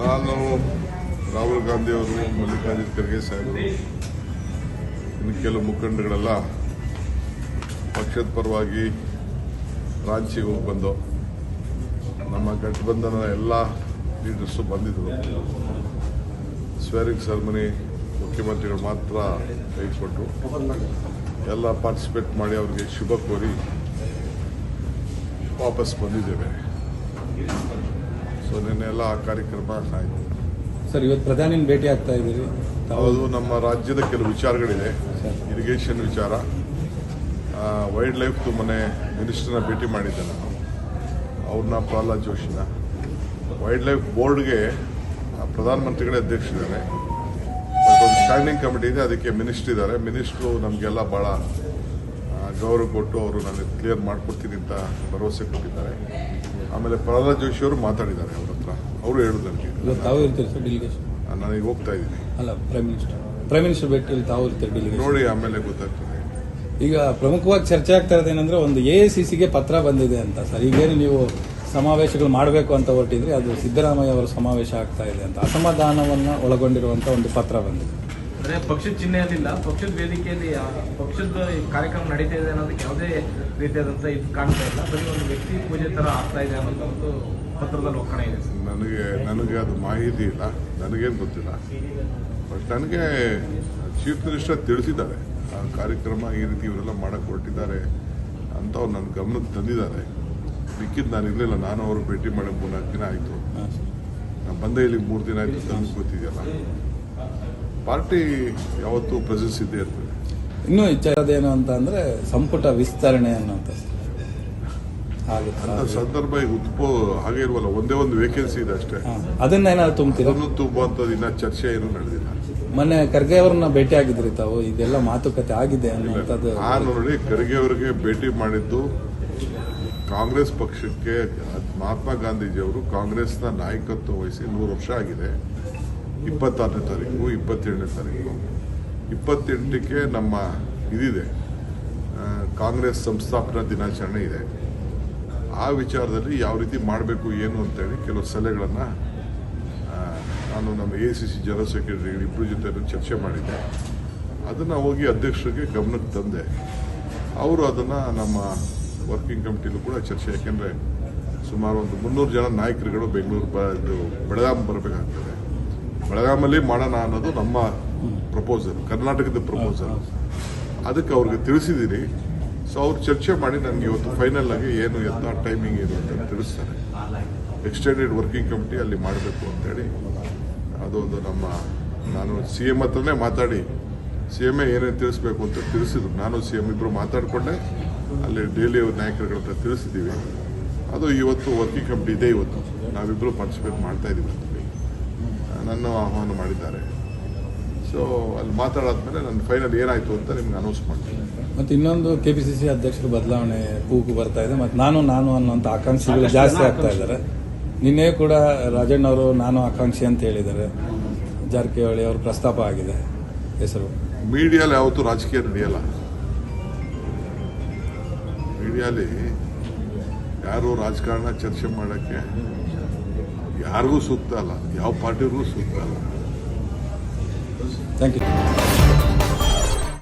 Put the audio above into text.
ನಾನು ರಾಹುಲ್ ಗಾಂಧಿ ಅವರು, ಮಲ್ಲಿಕಾರ್ಜುನ್ ಖರ್ಗೆ ಸಾಹೇಬರು, ಇನ್ನು ಕೆಲವು ಮುಖಂಡಗಳೆಲ್ಲ ಪಕ್ಷದ ಪರವಾಗಿ ರಾಂಚಿಗೆ ಹೋಗಿ ಬಂದು ನಮ್ಮ ಗಠಬಂಧನ ಎಲ್ಲ ಲೀಡರ್ಸು ಬಂದಿದ್ದರು ಸ್ವೇರಿಂಗ್ ಸೆರೆಮನಿ ಮುಖ್ಯಮಂತ್ರಿಗಳು ಮಾತ್ರ ಕೈಕೊಟ್ಟರು ಎಲ್ಲ ಪಾರ್ಟಿಸಿಪೇಟ್ ಮಾಡಿ ಅವರಿಗೆ ಶುಭ ಕೋರಿ ವಾಪಸ್ ಬಂದಿದ್ದೇವೆ. ಸೊ ನಿನ್ನೆಲ್ಲ ಆ ಕಾರ್ಯಕ್ರಮ ಆಯಿತು ಸರ್ ಇವತ್ತು ಪ್ರಧಾನಿ ಭೇಟಿ ಆಗ್ತಾ ಇದ್ದೀರಿ. ಹೌದು ನಮ್ಮ ರಾಜ್ಯದ ಕೆಲವು ವಿಚಾರಗಳಿದೆ ಇರಿಗೇಷನ್ ವಿಚಾರ. ವೈಲ್ಡ್ ಲೈಫ್ ಮೊನ್ನೆ ಮಿನಿಸ್ಟರ್ನ ಭೇಟಿ ಮಾಡಿದ್ದೆ ನಾನು ಅವ್ರನ್ನ ಪ್ರಹ್ಲಾದ್ ಜೋಶಿನ. ವೈಲ್ಡ್ ಲೈಫ್ ಬೋರ್ಡ್ಗೆ ಪ್ರಧಾನಮಂತ್ರಿಗಳೇ ಅಧ್ಯಕ್ಷರಿದ್ದಾರೆ. ಒಂದು ಸ್ಟ್ಯಾಂಡಿಂಗ್ ಕಮಿಟಿ ಇದೆ ಅದಕ್ಕೆ ಮಿನಿಸ್ಟರ್ ಇದ್ದಾರೆ. ಮಿನಿಸ್ಟ್ರು ನಮಗೆಲ್ಲ ಭಾಳ ಗೌರವ ಕೊಟ್ಟು ಅವರು ನನಗೆ ಕ್ಲಿಯರ್ ಮಾಡಿಕೊಡ್ತೀನಿ ಅಂತ ಭರವಸೆ ಕೊಟ್ಟಿದ್ದಾರೆ. ಆಮೇಲೆ ಪ್ರಹ್ಲಾದ್ ಜೋಶಿ ಅವರು ಮಾತಾಡಿದ್ದಾರೆ ಅವ್ರ ಹತ್ರ. ಅವರು ಹೇಳುದು ನನಗೆ ತಾವು ಇರ್ತೀರಿ ಸರ್ ಡೆಲಿಗೇಷನ್ ಹೋಗ್ತಾ ಇದ್ದೀನಿ. ಅಲ್ಲ ಪ್ರೈಮ್ ಮಿನಿಸ್ಟರ್ ಪ್ರೈಮ್ ಮಿನಿಸ್ಟರ್ ಭೇಟಿಯಲ್ಲಿ ತಾವು ಇರ್ತೀರಿ ಡೆಲಿಗೇಷನ್ ನೋಡಿ ಆಮೇಲೆ ಗೊತ್ತಾಗ್ತದೆ. ಈಗ ಪ್ರಮುಖವಾಗಿ ಚರ್ಚೆ ಆಗ್ತಾ ಇರೋದು ಏನಂದ್ರೆ ಒಂದು ಎ ಸಿ ಸಿಗೆ ಪತ್ರ ಬಂದಿದೆ ಅಂತ ಸರ್. ಈಗೇನು ನೀವು ಸಮಾವೇಶಗಳು ಮಾಡಬೇಕು ಅಂತ ಹೊರಟಿದ್ರೆ ಅದು ಸಿದ್ದರಾಮಯ್ಯ ಅವರ ಸಮಾವೇಶ ಆಗ್ತಾ ಇದೆ ಅಂತ. ಅಸಮಾಧಾನವನ್ನು ಒಳಗೊಂಡಿರುವಂಥ ಒಂದು ಪತ್ರ ಬಂದಿದೆ. ಅಂದ್ರೆ ಪಕ್ಷದ ಚಿಹ್ನೆಯಲ್ಲಿಲ್ಲ ಪಕ್ಷದ ವೇದಿಕೆಯಲ್ಲಿ ಪಕ್ಷದ ಕಾರ್ಯಕ್ರಮ ನಡೀತಾ ಇದೆ ಅನ್ನೋದಕ್ಕೆ ಯಾವುದೇ ರೀತಿಯಾದಂತ ಇದು ಕಾಣ್ತಾ ಇಲ್ಲ. ಬರೀ ಒಂದು ವ್ಯಕ್ತಿ ಪೂಜೆ ತರ ಆಗ್ತಾ ಇದೆ ಅನ್ನೋದು ಒಂದು ಪತ್ರದಲ್ಲಿ ಒಕ್ಕಣೆ ಇದೆ. ನನಗೆ ನನಗೆ ಅದು ಮಾಹಿತಿ ಇಲ್ಲ. ನನಗೇನು ಗೊತ್ತಿಲ್ಲ. ಬಟ್ ನನಗೆ ಚೀಫ್ ಮಿನಿಸ್ಟರ್ ತಿಳಿಸಿದ್ದಾರೆ. ಆ ಕಾರ್ಯಕ್ರಮ ಈ ರೀತಿ ಇವರೆಲ್ಲ ಮಾಡಕ್ಕೆ ಹೊರಟಿದ್ದಾರೆ ಅಂತ ಅವ್ರು ನನ್ನ ಗಮನಕ್ಕೆ ತಂದಿದ್ದಾರೆ. ಮಿಕ್ಕಿದ್ದು ನಾನು ಇರಲಿಲ್ಲ. ನಾನು ಅವರು ಭೇಟಿ ಮಾಡಿ ಮೂರ್ನಾಲ್ಕು ದಿನ ಆಯಿತು. ನಾನು ಬಂದೆ ಇಲ್ಲಿ ಮೂರು ದಿನ ಆಯಿತು ತಂದು ಗೊತ್ತಿದೆಯಲ್ಲ ಪಾರ್ಟಿ ಯಾವತ್ತು ಪ್ರೆಸೆನ್ಸ್ ಇದೆ ಇರ್ತದೆ. ಇನ್ನೂ ಹೆಚ್ಚಾದೇನು ಅಂತ ಅಂದ್ರೆ ಸಂಪುಟ ವಿಸ್ತರಣೆ ಅನ್ನೋಂಥ ಅಂತ ಸಂದರ್ಭ ಈಗ ಉತ್ಪೋ ಹಾಗೆ ಇರುವಲ್ಲ ಒಂದೇ ಒಂದು ವೇಕೆನ್ಸಿ ಇದೆ ಅಷ್ಟೇ. ಅದನ್ನ ಏನಾದ್ರು ತುಂಬ್ತೀರಾ? ಅದನ್ನು ತುಂಬುವಂಥದ್ದು ಇನ್ನೂ ಚರ್ಚೆ ಏನು ನಡೆದಿಲ್ಲ. ಮೊನ್ನೆ ಖರ್ಗೆ ಅವ್ರನ್ನ ಭೇಟಿ ಆಗಿದ್ರಿ ತಾವು ಇದೆಲ್ಲ ಮಾತುಕತೆ ಆಗಿದೆ ಅನ್ನುವಂಥದ್ದು. ನಾನು ನೋಡಿ ಖರ್ಗೆ ಅವರಿಗೆ ಭೇಟಿ ಮಾಡಿದ್ದು ಕಾಂಗ್ರೆಸ್ ಪಕ್ಷಕ್ಕೆ ಮಹಾತ್ಮ ಕಾಂಗ್ರೆಸ್ ಕಾಂಗ್ರೆಸ್ನ ನಾಯಕತ್ವ ವಹಿಸಿ ನೂರು ವರ್ಷ ಆಗಿದೆ. ಇಪ್ಪತ್ತಾರನೇ ತಾರೀಕು, ಇಪ್ಪತ್ತೇಳನೇ ತಾರೀಕು. ಇಪ್ಪತ್ತೆಂಟಕ್ಕೆ ನಮ್ಮ ಇದಿದೆ. ಕಾಂಗ್ರೆಸ್ ಸಂಸ್ಥಾಪನಾ ದಿನಾಚರಣೆ ಇದೆ. ಆ ವಿಚಾರದಲ್ಲಿ ಯಾವ ರೀತಿ ಮಾಡಬೇಕು, ಏನು ಅಂತೇಳಿ ಕೆಲವು ಸಲಹೆಗಳನ್ನು ನಾನು ನಮ್ಮ A C C general secretary ಇಬ್ಬರು ಜೊತೆ ಚರ್ಚೆ ಮಾಡಿದ್ದೆ. ಅದನ್ನು ಹೋಗಿ ಅಧ್ಯಕ್ಷರಿಗೆ ಗಮನಕ್ಕೆ ತಂದೆ. ಅವರು ಅದನ್ನು ನಮ್ಮ ವರ್ಕಿಂಗ್ ಕಮಿಟಿಲೂ ಕೂಡ ಚರ್ಚೆ, ಯಾಕೆಂದರೆ ಸುಮಾರು ಒಂದು ಮುನ್ನೂರು ಜನ ನಾಯಕರುಗಳು ಬೆಂಗಳೂರು ಬ, ಇದು ಬೆಳಗಾಂ ಬರಬೇಕಾಗ್ತದೆ. ಬೆಳಗಾಮಲ್ಲಿ ಮಾಡೋಣ ಅನ್ನೋದು ನಮ್ಮ ಪ್ರಪೋಸಲ್ ಕರ್ನಾಟಕದ ಪ್ರಪೋಸಲ್ ಅದಕ್ಕೆ ಅವ್ರಿಗೆ ತಿಳಿಸಿದ್ದೀನಿ ಸೊ ಅವ್ರು ಚರ್ಚೆ ಮಾಡಿ ನನಗೆ ಇವತ್ತು ಫೈನಲ್ ಆಗಿ ಏನು ಎಂಥ ಟೈಮಿಂಗ್ ಏನು ಅಂತ ತಿಳಿಸ್ತಾರೆ. ಎಕ್ಸ್ಟೆಂಡೆಡ್ ವರ್ಕಿಂಗ್ ಕಮಿಟಿ ಅಲ್ಲಿ ಮಾಡಬೇಕು ಅಂತೇಳಿ. ಅದೊಂದು ನಮ್ಮ ನಾನು ಸಿ ಎಂ ಹತ್ರನೇ ಮಾತಾಡಿ ಸಿ ಎಂ ಏನೇನು ತಿಳಿಸ್ಬೇಕು ಅಂತ ತಿಳಿಸಿದ್ರು. ನಾನು ಸಿ ಎಂ ಇಬ್ಬರು ಮಾತಾಡಿಕೊಂಡೆ. ಅಲ್ಲಿ ಡೈಲಿ ನಾಯಕರುಗಳ ಹತ್ರ ತಿಳಿಸಿದ್ದೀವಿ ಅದು ಇವತ್ತು ವರ್ಕಿಂಗ್ ಕಮಿಟಿ ಇದೆ ಇವತ್ತು. ನಾವಿಬ್ಬರು ಪಾರ್ಟಿಸಿಪೇಟ್ ಮಾಡ್ತಾ ಇದ್ದೀವಿ ನನ್ನ ಆಹ್ವಾನ ಮಾಡಿದ್ದಾರೆ. ಸೊ ಅಲ್ಲಿ ಮಾತಾಡಾದ್ಮೇಲೆ ನನ್ನ ಫೈನಲ್ ಏನಾಯಿತು ಅಂತ ನಿಮ್ಗೆ ಅನೌನ್ಸ್ ಮಾಡ್ತೀನಿ. ಮತ್ತೆ ಇನ್ನೊಂದು ಕೆ ಪಿ ಸಿ ಸಿ ಅಧ್ಯಕ್ಷರು ಬದಲಾವಣೆ ಕೂಗು ಬರ್ತಾ ಇದೆ. ಮತ್ತೆ ನಾನು ನಾನು ಅನ್ನೋಂಥ ಆಕಾಂಕ್ಷಿಗಳು ಜಾಸ್ತಿ ಆಗ್ತಾ ಇದ್ದಾರೆ. ನಿನ್ನೆ ಕೂಡ ರಾಜಣ್ಣ ಅವರು ನಾನು ಆಕಾಂಕ್ಷಿ ಅಂತ ಹೇಳಿದ್ದಾರೆ. ಜಾರಕಿಹೊಳಿ ಅವರು ಪ್ರಸ್ತಾಪ ಆಗಿದೆ. ಹೆಸರು. ಮೀಡಿಯಲ್ಲಿ ಯಾವತ್ತೂ ರಾಜಕೀಯ ನಡೆಯಲ್ಲ. ಮೀಡಿಯಾಲಿ ಯಾರು ರಾಜಕಾರಣ ಚರ್ಚೆ ಮಾಡೋಕ್ಕೆ ಯಾರಿಗೂ ಸೂಕ್ತ ಅಲ್ಲ ಯಾವ ಪಾರ್ಟಿಗೂ ಸೂಕ್ತ ಅಲ್ಲ. Thank you